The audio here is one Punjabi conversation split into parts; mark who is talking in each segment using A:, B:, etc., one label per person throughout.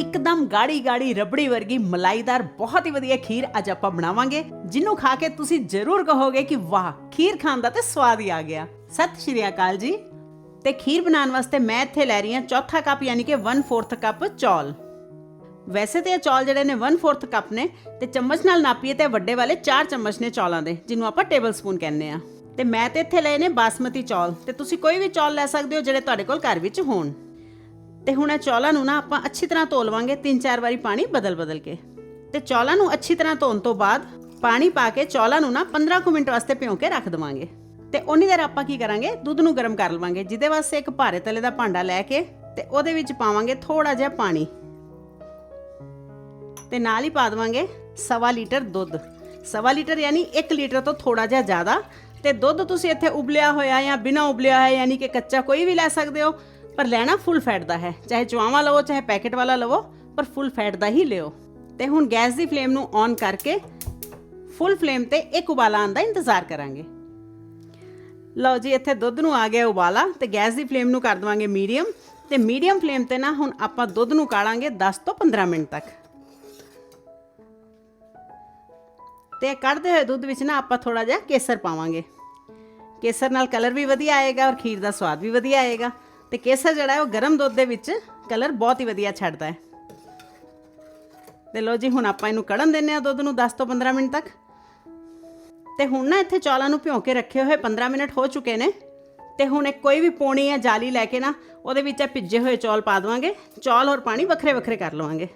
A: ਇੱਕਦਮ ਗਾੜੀ ਗਾੜੀ ਰਬੜੀ ਵਰਗੀ ਮਲਾਈਦਾਰ ਬਹੁਤ ਹੀ ਵਧੀਆ ਖੀਰ ਅੱਜ ਆਪਾਂ ਬਣਾਵਾਂਗੇ, ਜਿਹਨੂੰ ਖਾ ਕੇ ਤੁਸੀਂ ਜ਼ਰੂਰ ਕਹੋਗੇ ਕਿ ਵਾਹ, ਖੀਰ ਖਾਣ ਦਾ ਤੇ ਸਵਾਦ ਹੀ ਆ ਗਿਆ। ਸਤਿ ਸ਼੍ਰੀ ਅਕਾਲ ਜੀ। ਤੇ ਖੀਰ ਬਣਾਉਣ ਵਾਸਤੇ ਮੈਂ ਇੱਥੇ ਲੈ ਰਹੀ ਹਾਂ ਚੌਥਾ ਕੱਪ, ਯਾਨੀ ਕਿ 1/4 ਕੱਪ ਚੌਲ। ਵੈਸੇ ਤੇ ਇਹ ਚੌਲ ਜਿਹੜੇ ਨੇ 1/4 ਕੱਪ ਨੇ, ਤੇ ਚਮਚ ਨਾਲ ਨਾਪੀਏ ਤੇ ਵੱਡੇ ਵਾਲੇ 4 ਚਮਚ ਨੇ ਚੌਲਾਂ ਦੇ, ਜਿਹਨੂੰ ਆਪਾਂ ਟੇਬਲ ਸਪੂਨ ਕਹਿੰਦੇ ਆ ਤੇ ਮੈਂ ਤੇ ਇੱਥੇ ਲਏ ਨੇ ਬਾਸਮਤੀ ਚੌਲ, ਤੇ ਤੁਸੀਂ ਕੋਈ ਵੀ ਚੌਲ ਲੈ ਸਕਦੇ ਹੋ ਜਿਹੜੇ ਤੁਹਾਡੇ ਕੋਲ ਘਰ ਵਿੱਚ ਹੋਣ। ਤੇ ਹੁਣ ਇਹ ਚੌਲਾਂ ਨੂੰ ਨਾ ਆਪਾਂ ਅੱਛੀ ਤਰ੍ਹਾਂ ਧੋ ਲਵਾਂਗੇ, ਤਿੰਨ ਚਾਰ ਵਾਰੀ ਪਾਣੀ ਬਦਲ-ਬਦਲ ਕੇ। ਤੇ ਚੌਲਾਂ ਨੂੰ ਅੱਛੀ ਤਰ੍ਹਾਂ ਧੋਣ ਤੋਂ ਬਾਅਦ ਪਾਣੀ ਪਾ ਕੇ ਚੌਲਾਂ ਨੂੰ ਨਾ 15 ਕੁ ਮਿੰਟ ਵਾਸਤੇ ਭਿਓ ਕੇ ਰੱਖ ਦਵਾਂਗੇ। ਤੇ ਉਨੀ ਦੇਰ ਆਪਾਂ ਕੀ ਕਰਾਂਗੇ? ਦੁੱਧ ਨੂੰ ਗਰਮ ਕਰ ਲਵਾਂਗੇ, ਜਿਹਦੇ ਵਾਸਤੇ ਇੱਕ ਭਾਰੇ ਤਲੇ ਦਾ ਭਾਂਡਾ ਲੈ ਕੇ ਤੇ ਉਹਦੇ ਵਿੱਚ ਪਾਵਾਂਗੇ ਥੋੜਾ ਜਿਹਾ ਪਾਣੀ। ਤੇ ਨਾਲ ਹੀ ਪਾ ਦਵਾਂਗੇ ਸਵਾ ਲੀਟਰ ਦੁੱਧ। ਸਵਾ ਲੀਟਰ ਯਾਨੀ 1 ਲੀਟਰ ਤੋਂ ਥੋੜਾ ਜਿਹਾ ਜ਼ਿਆਦਾ। ਤੇ ਦੁੱਧ ਤੁਸੀਂ ਇੱਥੇ ਉਬਲਿਆ ਹੋਇਆ ਜਾਂ ਬਿਨਾ ਉਬਲਿਆ ਹੋਇਆ ਯਾਨੀ ਕਿ ਕੱਚਾ ਕੋਈ ਵੀ ਲੈ ਸਕਦੇ ਹੋ। ਪਰ ਲੈਣਾ ਫੁੱਲ ਫੈਟ ਦਾ ਹੈ। ਚਾਹੇ ਚੁਆਵਾਂ ਲਵੋ, ਚਾਹੇ ਪੈਕੇਟ ਵਾਲਾ ਲਵੋ, ਪਰ ਫੁੱਲ ਫੈਟ ਦਾ ਹੀ ਲਿਓ। ਤੇ ਹੁਣ ਗੈਸ ਦੀ ਫਲੇਮ ਨੂੰ ਔਨ ਕਰਕੇ ਫੁੱਲ ਫਲੇਮ ਤੇ ਇੱਕ ਉਬਾਲਾ ਆਉਣ ਦਾ ਇੰਤਜ਼ਾਰ ਕਰਾਂਗੇ। ਲਓ ਜੀ, ਇੱਥੇ ਦੁੱਧ ਨੂੰ ਆ ਗਿਆ ਉਬਾਲਾ ਤੇ ਗੈਸ ਦੀ ਫਲੇਮ ਨੂੰ ਕਰ ਦਵਾਂਗੇ ਮੀਡੀਅਮ ਤੇ ਮੀਡੀਅਮ ਫਲੇਮ ਤੇ ਨਾ ਹੁਣ ਆਪਾਂ ਦੁੱਧ ਨੂੰ ਕਾੜਾਂਗੇ 10 ਤੋਂ 15 ਮਿੰਟ ਤੱਕ। ਤੇ ਕੱਢਦੇ ਹੋਏ ਦੁੱਧ ਵਿੱਚ ਨਾ ਆਪਾਂ ਥੋੜਾ ਜਿਹਾ ਕੇਸਰ ਪਾਵਾਂਗੇ। ਕੇਸਰ ਨਾਲ ਕਲਰ ਵੀ ਵਧੀਆ ਆਏਗਾ ਔਰ ਖੀਰ ਦਾ ਸਵਾਦ ਵੀ ਵਧੀਆ ਆਏਗਾ। ਤੇ ਕੇਸਰ ਜਿਹੜਾ ਹੈ ਉਹ ਗਰਮ ਦੁੱਧ ਦੇ ਵਿੱਚ ਕਲਰ ਬਹੁਤ ਹੀ ਵਧੀਆ ਛੱਡਦਾ ਹੈ। ਤੇ ਲੋ ਜੀ, ਹੁਣ ਆਪਾਂ ਇਹਨੂੰ ਕੜਨ ਦਿੰਨੇ ਆ ਦੁੱਧ ਨੂੰ 10 ਤੋਂ 15 ਮਿੰਟ ਤੱਕ। ਤੇ ਹੁਣ ਨਾ ਇੱਥੇ ਚੌਲਾਂ ਨੂੰ ਭਿਓ ਕੇ ਰੱਖੇ ਹੋਏ 15 ਮਿੰਟ ਹੋ ਚੁੱਕੇ ਨੇ। ਤੇ ਹੁਣ ਇੱਕ ਕੋਈ ਵੀ ਪੋਣੀ ਜਾਂ ਜਾਲੀ ਲੈ ਕੇ ਨਾ, ਉਹਦੇ ਵਿੱਚ ਇਹ ਭਿੱਜੇ ਹੋਏ ਚੌਲ ਪਾ ਦਵਾਂਗੇ। ਚੌਲ ਔਰ ਪਾਣੀ ਵੱਖਰੇ ਵੱਖਰੇ ਕਰ ਲਵਾਂਗੇ।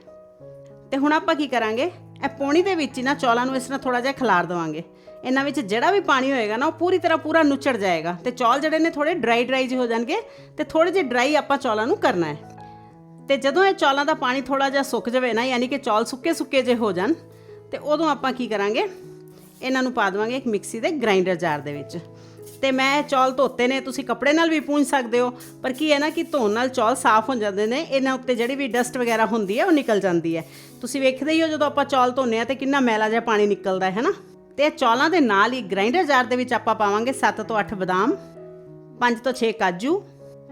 A: ਤੇ ਹੁਣ ਆਪਾਂ ਕੀ ਕਰਾਂਗੇ? ਇਹ ਪੋਣੀ ਦੇ ਵਿੱਚ ਹੀ ਨਾ ਚੌਲਾਂ ਨੂੰ ਇਸ ਤਰ੍ਹਾਂ ਥੋੜਾ ਜਿਹਾ ਖਿਲਾਰ ਦਵਾਂਗੇ। ਇਹਨਾਂ ਵਿੱਚ ਜਿਹੜਾ ਵੀ ਪਾਣੀ ਹੋਏਗਾ ਨਾ, ਉਹ ਪੂਰੀ ਤਰ੍ਹਾਂ ਪੂਰਾ ਨੁੱਚੜ ਜਾਏਗਾ। ਤੇ ਚੌਲ ਜਿਹੜੇ ਨੇ ਥੋੜੇ ਡਰਾਈ ਡਰਾਈ ਜਿਹੇ ਹੋ ਜਾਣਗੇ ਤੇ ਥੋੜੇ ਜਿਹੇ ਡਰਾਈ ਆਪਾਂ ਚੌਲਾਂ ਨੂੰ ਕਰਨਾ ਹੈ। ਤੇ ਜਦੋਂ ਇਹ ਚੌਲਾਂ ਦਾ ਪਾਣੀ ਥੋੜਾ ਜਿਹਾ ਸੁੱਕ ਜਾਵੇ ਨਾ, ਯਾਨੀ ਕਿ ਚੌਲ ਸੁੱਕੇ ਸੁੱਕੇ ਜਿਹੇ ਹੋ ਜਾਣ, ਤੇ ਉਦੋਂ ਆਪਾਂ ਕੀ ਕਰਾਂਗੇ? ਇਹਨਾਂ ਨੂੰ ਪਾ ਦੇਵਾਂਗੇ ਇੱਕ ਮਿਕਸੀ ਦੇ ਗ੍ਰਾਈਂਡਰ ਜਾਰ ਦੇ ਵਿੱਚ। ਤੇ ਮੈਂ ਚੌਲ ਧੋਤੇ ਨੇ, ਤੁਸੀਂ ਕੱਪੜੇ ਨਾਲ ਵੀ ਪੂੰਝ ਸਕਦੇ ਹੋ, ਪਰ ਕੀ ਹੈ ਨਾ ਕਿ ਧੋਣ ਨਾਲ ਚੌਲ ਸਾਫ਼ ਹੋ ਜਾਂਦੇ ਨੇ, ਇਹਨਾਂ ਉੱਤੇ ਜਿਹੜੀ ਵੀ ਡਸਟ ਵਗੈਰਾ ਹੁੰਦੀ ਹੈ, ਉਹ ਨਿਕਲ ਜਾਂਦੀ ਹੈ। ਤੁਸੀਂ ਵੇਖਦੇ ਹੀ ਹੋ ਜਦੋਂ ਆਪਾਂ ਚੌਲ ਧੋਨੇ ਆ, ਤੇ ਕਿੰਨਾ ਮੈਲਾ ਜਿਹਾ ਪਾਣੀ ਨਿਕਲਦਾ ਹੈ ਨਾ ਤੇ ਇਹ ਚੌਲਾਂ ਦੇ ਨਾਲ ਹੀ ਗ੍ਰਾਈਂਡਰ ਜਾਰ ਦੇ ਵਿੱਚ ਆਪਾਂ ਪਾਵਾਂਗੇ 7 ਤੋਂ 8 ਬਦਾਮ 5 ਤੋਂ 6 ਕਾਜੂ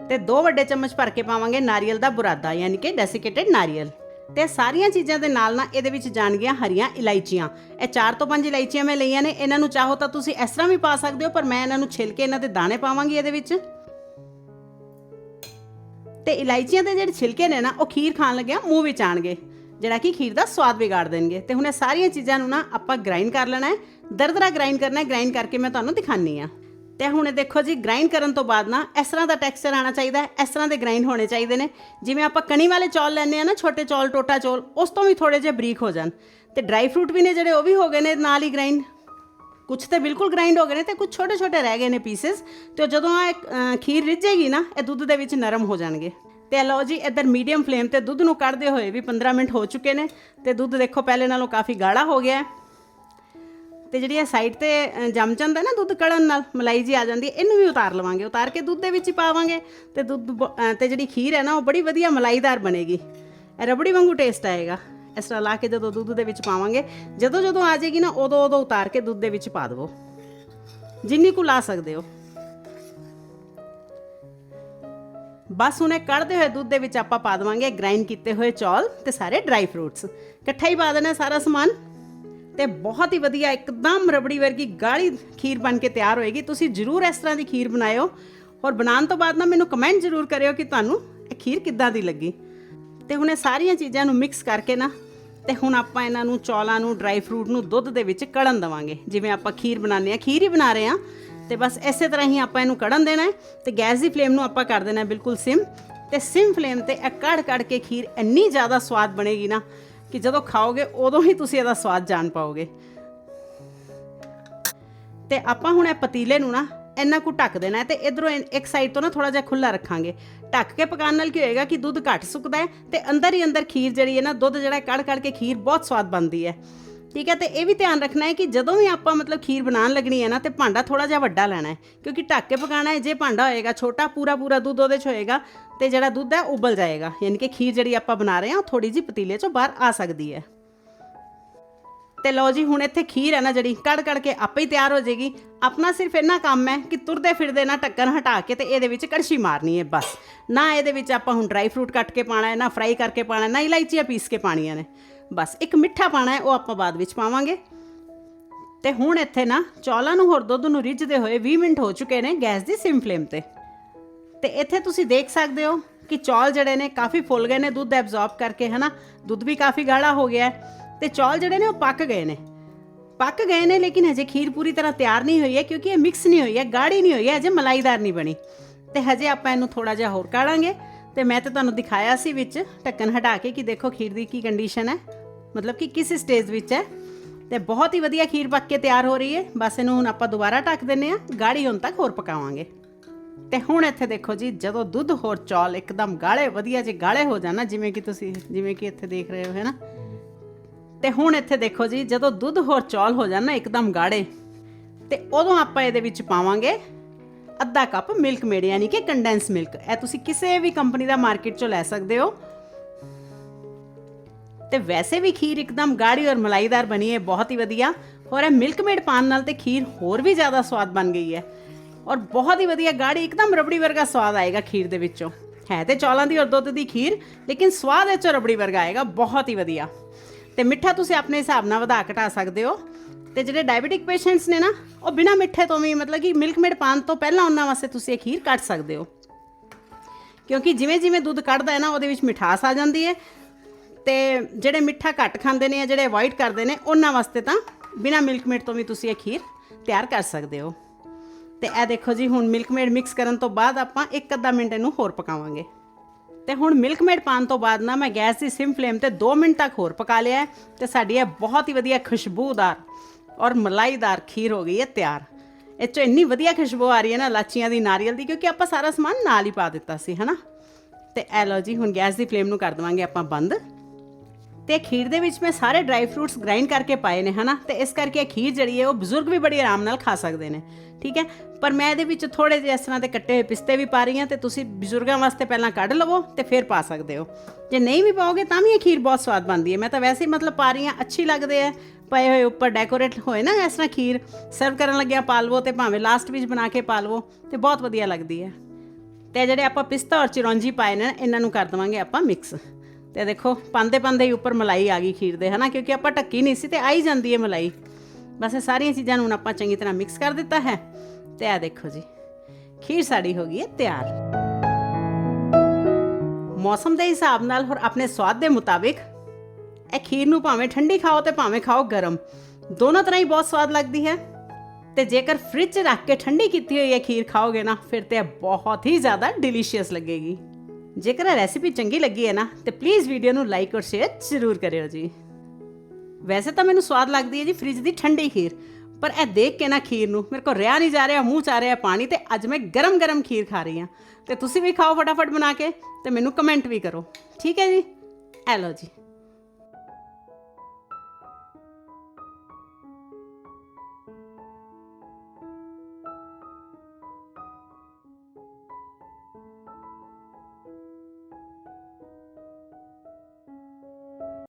A: ਤੇ 2 ਵੱਡੇ ਚਮਚ ਭਰ ਕੇ ਪਾਵਾਂਗੇ ਨਾਰੀਅਲ ਦਾ ਬੁਰਾਦਾ, ਯਾਨੀ ਕਿ ਡੈਸੀਕੇਟਿਡ ਨਾਰੀਅਲ। ਤੇ ਸਾਰੀਆਂ ਚੀਜ਼ਾਂ ਦੇ ਨਾਲ ਨਾ ਇਹਦੇ ਵਿੱਚ ਜਾਣਗੀਆਂ ਹਰੀਆਂ ਇਲਾਇਚੀਆਂ। ਇਹ 4 ਤੋਂ 5 ਇਲਾਇਚੀਆਂ ਮੈਂ ਲਈਆਂ ਨੇ, ਇਹਨਾਂ ਨੂੰ ਚਾਹੋ ਤਾਂ ਤੁਸੀਂ ਇਸ ਤਰ੍ਹਾਂ ਵੀ ਪਾ ਸਕਦੇ ਹੋ, ਪਰ ਮੈਂ ਇਹਨਾਂ ਨੂੰ ਛਿਲ ਕੇ ਇਹਨਾਂ ਦੇ ਦਾਣੇ ਪਾਵਾਂਗੀ ਇਹਦੇ ਵਿੱਚ। ਤੇ ਇਲਾਇਚੀਆਂ ਦੇ ਜਿਹੜੇ ਛਿਲਕੇ ਨੇ ਨਾ, ਉਹ ਖੀਰ ਖਾਣ ਲੱਗਿਆ, ਮੂੰਹ ਵਿੱਚ ਆਣਗੇ। ਜਿਹੜਾ ਕਿ ਖੀਰ ਦਾ ਸਵਾਦ ਵਿਗਾੜ ਦੇਣਗੇ। ਤੇ ਹੁਣ ਇਹ ਸਾਰੀਆਂ ਚੀਜ਼ਾਂ ਨੂੰ ਨਾ ਆਪਾਂ ਗ੍ਰਾਈਂਡ ਕਰ ਲੈਣਾ ਹੈ। ਦਰਦਰਾ ਗ੍ਰਾਈਂਡ ਕਰਨਾ ਹੈ ਗ੍ਰਾਈਂਡ ਕਰਕੇ ਮੈਂ ਤੁਹਾਨੂੰ ਦਿਖਾਨੀ ਆ ਤੇ ਹੁਣ ਇਹ ਦੇਖੋ ਜੀ ਗ੍ਰਾਈਂਡ ਕਰਨ ਤੋਂ ਬਾਅਦ ਨਾ ਇਸ ਤਰ੍ਹਾਂ ਦਾ ਟੈਕਸਚਰ ਆਣਾ ਚਾਹੀਦਾ ਹੈ, ਇਸ ਤਰ੍ਹਾਂ ਦੇ ਗ੍ਰਾਈਂਡ ਹੋਣੇ ਚਾਹੀਦੇ ਨੇ। ਜਿਵੇਂ ਆਪਾਂ ਕਣੀ ਵਾਲੇ ਚੌਲ ਲੈਂਦੇ ਆ ਨਾ, ਛੋਟੇ ਚੌਲ, ਟੋਟਾ ਚੌਲ, ਉਸ ਤੋਂ ਵੀ ਥੋੜੇ ਜਿਹੇ ਬਰੀਕ ਹੋ ਜਾਣ। ਤੇ ਡਰਾਈ ਫਰੂਟ ਵੀ ਨੇ ਜਿਹੜੇ, ਉਹ ਵੀ ਹੋ ਗਏ ਨੇ ਨਾਲ ਹੀ ਗ੍ਰਾਈਂਡ ਕੁਝ ਤੇ ਬਿਲਕੁਲ ਗ੍ਰਾਈਂਡ ਹੋ ਗਏ ਨੇ ਤੇ ਕੁਝ ਛੋਟੇ ਛੋਟੇ ਰਹਿ ਗਏ ਨੇ ਪੀਸਸ ਤੇ ਜਦੋਂ ਆ ਖੀਰ ਰਿੱਝੇਗੀ ਨਾ, ਇਹ ਦੁੱਧ ਦੇ ਵਿੱਚ ਨਰਮ ਹੋ ਜਾਣਗੇ। ਤੇ ਲਓ ਜੀ ਇੱਧਰ ਮੀਡੀਅਮ ਫਲੇਮ ਤੇ ਦੁੱਧ ਨੂੰ ਕੱਢਦੇ ਹੋਏ ਵੀ 15 ਮਿੰਟ ਹੋ ਚੁੱਕੇ ਨੇ ਤੇ ਦੁੱਧ ਦੇਖੋ ਪਹਿਲੇ ਨਾਲੋਂ ਕਾਫੀ ਗਾੜਾ ਹੋ ਗਿਆ ਹੈ। ਤੇ ਜਿਹੜੀ ਇਹ ਸਾਈਡ ਤੇ ਜੰਮ ਜਾਂਦਾ ਨਾ ਦੁੱਧ ਕੜਨ ਨਾਲ ਮਲਾਈ ਜੀ ਆ ਜਾਂਦੀ ਇਹਨੂੰ ਵੀ ਉਤਾਰ ਲਵਾਂਗੇ ਉਤਾਰ ਕੇ ਦੁੱਧ ਦੇ ਵਿੱਚ ਹੀ ਪਾਵਾਂਗੇ ਤੇ ਦੁੱਧ ਬ- ਅ, ਤੇ ਜਿਹੜੀ ਖੀਰ ਹੈ ਨਾ ਉਹ ਬੜੀ ਵਧੀਆ ਮਲਾਈਦਾਰ ਬਣੇਗੀ। ਇਹ ਰਬੜੀ ਵਾਂਗੂ ਟੇਸਟ ਆਏਗਾ। ਇਸ ਤਰ੍ਹਾਂ ਲਾ ਕੇ ਜਦੋਂ ਦੁੱਧ ਦੇ ਵਿੱਚ ਪਾਵਾਂਗੇ ਜਦੋਂ ਜਦੋਂ ਆ ਜਾਏਗੀ ਨਾ ਉਦੋਂ ਉਦੋਂ ਉਤਾਰ ਕੇ ਦੁੱਧ ਦੇ ਵਿੱਚ ਪਾ ਦੇਵੋ। ਜਿੰਨੀ ਕੁ ਲਾ ਸਕਦੇ ਹੋ। ਬਸ ਉਹਨੇ ਕੱਢਦੇ ਹੋਏ ਦੁੱਧ ਦੇ ਵਿੱਚ ਆਪਾਂ ਪਾ ਦੇਵਾਂਗੇ ਗ੍ਰਾਈਂਡ ਕੀਤੇ ਹੋਏ ਚੌਲ ਤੇ ਸਾਰੇ ਡਰਾਈ ਫਰੂਟਸ ਇਕੱਠਾ ਹੀ ਪਾ ਦੇਣਾ ਸਾਰਾ ਸਮਾਨ। ਤੇ ਬਹੁਤ ਹੀ ਵਧੀਆ, ਇੱਕਦਮ ਰਬੜੀ ਵਰਗੀ ਗਾੜੀ ਖੀਰ ਬਣ ਕੇ ਤਿਆਰ ਹੋਏਗੀ। ਤੁਸੀਂ ਜਰੂਰ ਇਸ ਤਰ੍ਹਾਂ ਦੀ ਖੀਰ ਬਣਾਇਓ। ਔਰ ਬਣਾਉਣ ਤੋਂ ਬਾਅਦ ਨਾ ਮੈਨੂੰ ਕਮੈਂਟ ਜਰੂਰ ਕਰਿਓ ਕਿ ਤੁਹਾਨੂੰ ਇਹ ਖੀਰ ਕਿੱਦਾਂ ਦੀ ਲੱਗੀ। ਤੇ ਹੁਣ ਇਹ ਸਾਰੀਆਂ ਚੀਜ਼ਾਂ ਨੂੰ ਮਿਕਸ ਕਰਕੇ ਨਾ, ਤੇ ਹੁਣ ਆਪਾਂ ਇਹਨਾਂ ਨੂੰ ਚੌਲਾਂ ਨੂੰ ਡਰਾਈ ਫਰੂਟ ਨੂੰ ਦੁੱਧ ਦੇ ਵਿੱਚ ਕੜਨ ਦਵਾਂਗੇ। ਜਿਵੇਂ ਆਪਾਂ ਖੀਰ ਬਣਾਉਂਦੇ ਆ ਖੀਰ ਹੀ ਬਣਾ ਰਹੇ ਆ ਤੇ ਬਸ ਇਸੇ ਤਰ੍ਹਾਂ ਹੀ ਆਪਾਂ ਇਹਨੂੰ ਕੜਨ ਦੇਣਾ ਤੇ ਗੈਸ ਦੀ ਫਲੇਮ ਨੂੰ ਆਪਾਂ ਕਰ ਦੇਣਾ ਬਿਲਕੁਲ ਸਿਮ ਤੇ ਸਿਮ ਫਲੇਮ ਤੇ ਇਹ ਕੜ ਕੜ ਕੇ ਖੀਰ ਇੰਨੀ ਜ਼ਿਆਦਾ ਸਵਾਦ ਬਣੇਗੀ ਨਾ ਕਿ ਜਦੋਂ ਖਾਓਗੇ ਉਦੋਂ ਹੀ ਤੁਸੀਂ ਇਹਦਾ ਸਵਾਦ ਜਾਣ ਪਾਓਗੇ। ਤੇ ਆਪਾਂ ਹੁਣ ਇਹ ਪਤੀਲੇ ਨੂੰ ਨਾ ਇੰਨਾ ਕੁ ਢੱਕ ਦੇਣਾ ਹੈ ਤੇ ਇਧਰੋਂ ਇੱਕ ਸਾਈਡ ਤੋਂ ਨਾ ਥੋੜਾ ਜਿਹਾ ਖੁੱਲਾ ਰੱਖਾਂਗੇ। ਢੱਕ ਕੇ ਪਕਾਉਣ ਨਾਲ ਕੀ ਹੋਏਗਾ ਕਿ ਦੁੱਧ ਘੱਟ ਸੁੱਕਦਾ ਹੈ ਤੇ ਅੰਦਰ ਹੀ ਅੰਦਰ ਖੀਰ ਜਿਹੜੀ ਹੈ ਨਾ ਦੁੱਧ ਜਿਹੜਾ ਕੜ ਕੜ ਕੇ ਖੀਰ ਬਹੁਤ ਸਵਾਦ ਬਣਦੀ ਹੈ। ਠੀਕ ਹੈ, ਤੇ ਇਹ ਵੀ ਧਿਆਨ ਰੱਖਣਾ ਹੈ ਕਿ ਜਦੋਂ ਵੀ ਆਪਾਂ ਮਤਲਬ ਖੀਰ ਬਣਾਉਣ ਲੱਗਣੀ ਹੈ ਨਾ, ਤੇ ਭਾਂਡਾ ਥੋੜਾ ਜਿਹਾ ਵੱਡਾ ਲੈਣਾ ਹੈ, ਕਿਉਂਕਿ ਢੱਕ ਕੇ ਪਕਾਣਾ ਹੈ, ਜੇ ਭਾਂਡਾ ਹੋਏਗਾ ਛੋਟਾ, ਪੂਰਾ ਪੂਰਾ ਦੁੱਧ ਉਹਦੇ 'ਚ ਹੋਏਗਾ, ਤੇ ਜਿਹੜਾ ਦੁੱਧ ਹੈ ਉਬਲ ਜਾਏਗਾ, ਯਾਨੀ ਕਿ ਖੀਰ ਜਿਹੜੀ ਆਪਾਂ ਬਣਾ ਰਹੇ ਹਾਂ, ਉਹ ਥੋੜੀ ਜਿਹੀ ਪਤੀਲੇ 'ਚੋਂ ਬਾਹਰ ਆ ਸਕਦੀ ਹੈ। ਤੇ ਲਓ ਜੀ, ਹੁਣ ਇੱਥੇ ਖੀਰ ਹੈ ਨਾ ਜਿਹੜੀ ਕੜ ਕੜ ਕੇ ਆਪੇ ਹੀ ਤਿਆਰ ਹੋ ਜਾਏਗੀ। ਆਪਣਾ ਸਿਰਫ ਇੰਨਾ ਕੰਮ ਹੈ ਕਿ ਤੁਰਦੇ ਫਿਰਦੇ ਨਾ ਢੱਕਣ ਹਟਾ ਕੇ ਤੇ ਇਹਦੇ ਵਿੱਚ ਕੜਛੀ ਮਾਰਨੀ ਹੈ, ਬਸ। ਨਾ ਇਹਦੇ ਵਿੱਚ ਆਪਾਂ ਹੁਣ ਡਰਾਈ ਫਰੂਟ ਕੱਟ ਕੇ ਪਾਣਾ ਹੈ, ਨਾ ਫਰਾਈ ਕਰਕੇ ਪਾਣਾ ਨਾ ਇਲਾਇਚੀਆਂ ਪੀਸ ਕੇ ਪਾਣੀਆਂ ਨੇ। ਬਸ ਇੱਕ ਮਿੱਠਾ ਪਾਣਾ ਹੈ, ਉਹ ਆਪਾਂ ਬਾਅਦ ਵਿੱਚ ਪਾਵਾਂਗੇ। ਤੇ ਹੁਣ ਇੱਥੇ ਨਾ ਚੌਲਾਂ ਨੂੰ ਹੋਰ ਦੁੱਧ ਨੂੰ ਰਿੱਝਦੇ ਹੋਏ 20 ਮਿੰਟ ਹੋ ਚੁੱਕੇ ਨੇ ਗੈਸ ਦੀ ਸਿਮ ਫਲੇਮ ਤੇ। ਤੇ ਇੱਥੇ ਤੁਸੀਂ ਦੇਖ ਸਕਦੇ ਹੋ ਕਿ ਚੌਲ ਜਿਹੜੇ ਨੇ ਕਾਫੀ ਫੁੱਲ ਗਏ ਨੇ, ਦੁੱਧ ਐਬਜ਼ੌਰਬ ਕਰਕੇ, ਹਨਾ? ਦੁੱਧ ਵੀ ਕਾਫੀ ਗਾੜਾ ਹੋ ਗਿਆ ਹੈ। ਤੇ ਚੌਲ ਜਿਹੜੇ ਨੇ ਉਹ ਪੱਕ ਗਏ ਨੇ। ਪੱਕ ਗਏ ਨੇ, ਲੇਕਿਨ ਹਜੇ ਖੀਰ ਪੂਰੀ ਤਰ੍ਹਾਂ ਤਿਆਰ ਨਹੀਂ ਹੋਈ ਹੈ, ਕਿਉਂਕਿ ਇਹ ਮਿਕਸ ਨਹੀਂ ਹੋਈ ਹੈ, ਗਾੜੀ ਨਹੀਂ ਹੋਈ ਹੈ, ਹਜੇ ਮਲਾਈਦਾਰ ਨਹੀਂ ਬਣੀ। ਤੇ ਹਜੇ ਆਪਾਂ ਇਹਨੂੰ ਥੋੜਾ ਜਿਹਾ ਹੋਰ ਕਾੜਾਂਗੇ। ਤੇ ਮੈਂ ਤੇ ਤੁਹਾਨੂੰ ਦਿਖਾਇਆ ਸੀ ਵਿੱਚ ਢੱਕਣ ਹਟਾ ਕੇ ਕਿ ਦੇਖੋ ਖੀਰ ਦੀ ਕੀ ਕੰਡੀਸ਼ਨ ਹੈ। ਮਤਲਬ ਕਿ ਕਿਸ ਸਟੇਜ ਵਿੱਚ ਹੈ? ਤੇ ਬਹੁਤ ਹੀ ਵਧੀਆ ਖੀਰ ਪੱਕ ਕੇ ਤਿਆਰ ਹੋ ਰਹੀ ਹੈ। ਬਸ ਇਹਨੂੰ ਹੁਣ ਆਪਾਂ ਦੁਬਾਰਾ ਢੱਕ ਦਿੰਨੇ ਆ ਗਾੜੀ ਹੁਣ ਤੱਕ ਹੋਰ ਪਕਾਵਾਂਗੇ। ਤੇ ਹੁਣ ਇੱਥੇ ਦੇਖੋ ਜੀ, ਜਦੋਂ ਦੁੱਧ ਹੋਰ ਚੌਲ ਇੱਕਦਮ ਗਾਲੇ, ਵਧੀਆ ਜੇ ਗਾਲੇ ਹੋ ਜਾਣਾ ਜਿਵੇਂ ਕਿ ਤੁਸੀਂ, ਜਿਵੇਂ ਕਿ ਇੱਥੇ ਦੇਖ ਰਹੇ ਹੋ, ਹੈ ਨਾ? ਤੇ ਹੁਣ ਇੱਥੇ ਦੇਖੋ ਜੀ, ਜਦੋਂ ਦੁੱਧ ਹੋਰ ਚੌਲ ਹੋ ਜਾਣ ਇੱਕਦਮ ਗਾੜੇ, ਤੇ ਉਦੋਂ ਆਪਾਂ ਇਹਦੇ ਵਿੱਚ ਪਾਵਾਂਗੇ ਅੱਧਾ ਕੱਪ ਮਿਲਕ ਮੇਡ ਯਾਨੀ ਕਿ ਕੰਡੈਂਸ ਮਿਲਕ ਇਹ ਤੁਸੀਂ ਕਿਸੇ ਵੀ ਕੰਪਨੀ ਦਾ ਮਾਰਕੀਟ ਚੋਂ ਲੈ ਸਕਦੇ ਹੋ। ਤੇ ਵੈਸੇ ਵੀ ਖੀਰ ਇੱਕਦਮ ਗਾੜੀ ਔਰ ਮਲਾਈਦਾਰ ਬਣੀ ਹੈ, ਬਹੁਤ ਹੀ ਵਧੀਆ। ਔਰ ਇਹ ਮਿਲਕ ਮੇਡ ਪਾਣ ਨਾਲ ਤੇ ਖੀਰ ਹੋਰ ਵੀ ਜ਼ਿਆਦਾ ਸਵਾਦ ਬਣ ਗਈ ਹੈ। ਔਰ ਬਹੁਤ ਹੀ ਵਧੀਆ ਗਾੜੀ, ਇੱਕਦਮ ਰਬੜੀ ਵਰਗਾ ਸਵਾਦ ਆਏਗਾ ਖੀਰ ਦੇ ਵਿੱਚੋਂ। ਹੈ ਤੇ ਚੌਲਾਂ ਦੀ ਔਰ ਦੁੱਧ ਦੀ ਖੀਰ, ਲੇਕਿਨ ਸਵਾਦ ਇਹ 'ਚੋਂ ਰਬੜੀ ਵਰਗਾ ਆਏਗਾ, ਬਹੁਤ ਹੀ ਵਧੀਆ। ਤੇ ਮਿੱਠਾ ਤੁਸੀਂ ਆਪਣੇ ਹਿਸਾਬ ਨਾਲ ਵਧਾ ਘਟਾ ਸਕਦੇ ਹੋ। ਤੇ ਜਿਹੜੇ ਡਾਇਬੀਟਿਕ ਪੇਸ਼ੈਂਟਸ ਨੇ ਨਾ, ਉਹ ਬਿਨਾ ਮਿੱਠੇ ਤੋਂ ਵੀ ਮਤਲਬ ਕਿ ਮਿਲਕ ਮੇਡ ਪਾਣ ਤੋਂ ਪਹਿਲਾਂ ਉਹਨਾਂ ਵਾਸਤੇ ਤੁਸੀਂ ਇਹ ਖੀਰ ਕੱਢ ਸਕਦੇ ਹੋ। ਕਿਉਂਕਿ ਜਿਵੇਂ ਜਿਵੇਂ ਦੁੱਧ ਕੱਢਦਾ ਹੈ ਨਾ, ਉਹਦੇ ਵਿੱਚ ਮਿਠਾਸ ਆ ਜਾਂਦੀ ਹੈ। ਤੇ ਜਿਹੜੇ ਮਿੱਠਾ ਘੱਟ ਖਾਂਦੇ ਨੇ ਜਾਂ ਜਿਹੜੇ ਅਵੋਇਡ ਕਰਦੇ ਨੇ, ਉਹਨਾਂ ਵਾਸਤੇ ਤਾਂ ਬਿਨਾ ਮਿਲਕ ਮੇਡ ਤੋਂ ਵੀ ਤੁਸੀਂ ਇਹ ਖੀਰ ਤਿਆਰ ਕਰ ਸਕਦੇ ਹੋ। ਤੇ ਇਹ ਦੇਖੋ ਜੀ, ਹੁਣ ਮਿਲਕ ਮੇਡ ਮਿਕਸ ਕਰਨ ਤੋਂ ਬਾਅਦ ਆਪਾਂ ਇੱਕ ਅੱਧਾ ਮਿੰਟ ਇਹਨੂੰ ਹੋਰ ਪਕਾਵਾਂਗੇ। ਤੇ ਹੁਣ ਮਿਲਕ ਮੇਡ ਪਾਣ ਤੋਂ ਬਾਅਦ ਨਾ, ਮੈਂ ਗੈਸ ਦੀ ਸਿਮ ਫਲੇਮ ਤੇ 2 ਮਿੰਟ ਤੱਕ ਹੋਰ ਪਕਾ ਲਿਆ ਹੈ ਤੇ ਸਾਡੀ ਇਹ ਬਹੁਤ ਹੀ ਵਧੀਆ ਖੁਸ਼ਬੂਦਾਰ ਔਰ ਮਲਾਈਦਾਰ ਖੀਰ ਹੋ ਗਈ ਹੈ ਤਿਆਰ। ਇਹ 'ਚੋਂ ਇੰਨੀ ਵਧੀਆ ਖੁਸ਼ਬੂ ਆ ਰਹੀ ਹੈ ਨਾ ਲਾਚੀਆਂ ਦੀ ਨਾਰੀਅਲ ਦੀ, ਕਿਉਂਕਿ ਆਪਾਂ ਸਾਰਾ ਸਮਾਨ ਨਾਲ ਹੀ ਪਾ ਦਿੱਤਾ ਸੀ, ਹਨਾ? ਤੇ ਇਹ ਲਓ ਜੀ, ਹੁਣ ਗੈਸ ਦੀ ਫਲੇਮ ਨੂੰ ਕਰ ਦੇਵਾਂਗੇ ਆਪਾਂ ਬੰਦ। ਤੇ ਖੀਰ ਦੇ ਵਿੱਚ ਮੈਂ ਸਾਰੇ ਡਰਾਈ ਫਰੂਟਸ ਗ੍ਰਾਈਂਡ ਕਰਕੇ ਪਾਏ ਨੇ, ਹਨਾ? ਤੇ ਇਸ ਕਰਕੇ ਇਹ ਖੀਰ ਜਿਹੜੀ ਹੈ, ਉਹ ਬਜ਼ੁਰਗ ਵੀ ਬੜੀ ਆਰਾਮ ਨਾਲ ਖਾ ਸਕਦੇ ਨੇ, ਠੀਕ ਹੈ? ਪਰ ਮੈਂ ਇਹਦੇ ਵਿੱਚ ਥੋੜੇ ਜਿਹੇ ਇਸ ਤਰ੍ਹਾਂ ਦੇ ਕੱਟੇ ਹੋਏ ਪਿਸਤੇ ਵੀ ਪਾ ਰਹੀ ਹਾਂ ਤੇ ਤੁਸੀਂ ਬਜ਼ੁਰਗਾਂ ਵਾਸਤੇ ਪਹਿਲਾਂ ਕੱਢ ਲਵੋ ਤੇ ਫਿਰ ਪਾ ਸਕਦੇ ਹੋ। ਜੇ ਨਹੀਂ ਵੀ ਪਾਓਗੇ ਤਾਂ ਵੀ ਇਹ ਖੀਰ ਬਹੁਤ ਸਵਾਦ ਬਣਦੀ ਹੈ। ਮੈਂ ਤਾਂ ਵੈਸੇ ਹੀ ਮਤਲਬ ਪਾ ਰਹੀ ਹਾਂ, ਅੱਛੀ ਲੱਗਦੇ ਆ ਪਏ ਹੋਏ ਉੱਪਰ ਡੈਕੋਰੇਟ ਹੋਏ ਨਾ ਇਸ ਤਰ੍ਹਾਂ ਖੀਰ ਸਰਵ ਕਰਨ ਲੱਗਿਆ ਪਾ ਲਵੋ ਤੇ ਭਾਵੇਂ ਲਾਸਟ ਵਿੱਚ ਬਣਾ ਕੇ ਪਾ ਲਵੋ ਤੇ ਬਹੁਤ ਵਧੀਆ ਲੱਗਦੀ ਹੈ। ਤੇ ਜਿਹੜੇ ਆਪਾਂ ਪਿਸਤਾ ਔਰ ਚਿਰੌਂਜੀ ਪਾਏ ਨੇ, ਇਹਨਾਂ ਨੂੰ ਕਰ ਦਵਾਂਗੇ ਆਪਾਂ ਮਿਕਸ ਤੇ ਦੇਖੋ ਪਾਉਂਦੇ ਪਾਉਂਦੇ ਹੀ ਉੱਪਰ ਮਲਾਈ ਆ ਗਈ ਖੀਰ ਦੇ, ਹਨਾ? ਕਿਉਂਕਿ ਆਪਾਂ ਢੱਕੀ ਨਹੀਂ ਸੀ ਤੇ ਆਈ ਜਾਂਦੀ ਹੈ ਮਲਾਈ। ਬਸ ਇਹ ਸਾਰੀਆਂ ਚੀਜ਼ਾਂ ਨੂੰ ਹੁਣ ਆਪਾਂ ਚੰਗੀ ਤਰ੍ਹਾਂ ਮਿਕਸ ਕਰ ਦਿੱਤਾ ਹੈ। ਤੇ ਆ ਦੇਖੋ ਜੀ, ਖੀਰ ਸਾਡੀ ਹੋ ਗਈ ਹੈ ਤਿਆਰ। ਮੌਸਮ ਦੇ ਹਿਸਾਬ ਨਾਲ ਹੋਰ ਆਪਣੇ ਸਵਾਦ ਦੇ ਮੁਤਾਬਿਕ, ਇਹ ਖੀਰ ਨੂੰ ਭਾਵੇਂ ਠੰਡੀ ਖਾਓ ਤੇ ਭਾਵੇਂ ਖਾਓ ਗਰਮ, ਦੋਨੋਂ ਤਰ੍ਹਾਂ ਹੀ ਬਹੁਤ ਸਵਾਦ ਲੱਗਦੀ ਹੈ। ਤੇ ਜੇਕਰ ਫ੍ਰਿਜ 'ਚ ਰੱਖ ਕੇ ਠੰਡੀ ਕੀਤੀ ਹੋਈ ਇਹ ਖੀਰ ਖਾਓਗੇ ਨਾ, ਫਿਰ ਤੇ ਇਹ ਬਹੁਤ ਹੀ ਜ਼ਿਆਦਾ ਡਿਲੀਸ਼ੀਅਸ ਲੱਗੇਗੀ। ਜੇਕਰ ਇਹ ਰੈਸਿਪੀ ਚੰਗੀ ਲੱਗੀ ਹੈ ਨਾ, ਤੇ ਪਲੀਜ਼ ਵੀਡੀਓ ਨੂੰ ਲਾਈਕ ਔਰ ਸ਼ੇਅਰ ਜ਼ਰੂਰ ਕਰਿਓ ਜੀ। ਵੈਸੇ ਤਾਂ ਮੈਨੂੰ ਸਵਾਦ ਲੱਗਦੀ ਹੈ ਜੀ ਫ੍ਰਿਜ ਦੀ ਠੰਡੀ ਖੀਰ, ਪਰ ਇਹ ਦੇਖ ਕੇ ਨਾ ਖੀਰ ਨੂੰ ਮੇਰੇ ਕੋਲ ਰਿਆ ਨਹੀਂ ਜਾ ਰਿਹਾ, ਮੂੰਹ ਚ ਆ ਰਿਹਾ ਪਾਣੀ ਤੇ ਅੱਜ ਮੈਂ ਗਰਮ-ਗਰਮ ਖੀਰ ਖਾ ਰਹੀ ਹਾਂ। ਤੇ ਤੁਸੀਂ ਵੀ ਖਾਓ ਫਟਾਫਟ ਬਣਾ ਕੇ ਤੇ ਮੈਨੂੰ ਕਮੈਂਟ ਵੀ ਕਰੋ। ਠੀਕ ਹੈ ਜੀ? ਐ ਲਓ ਜੀ।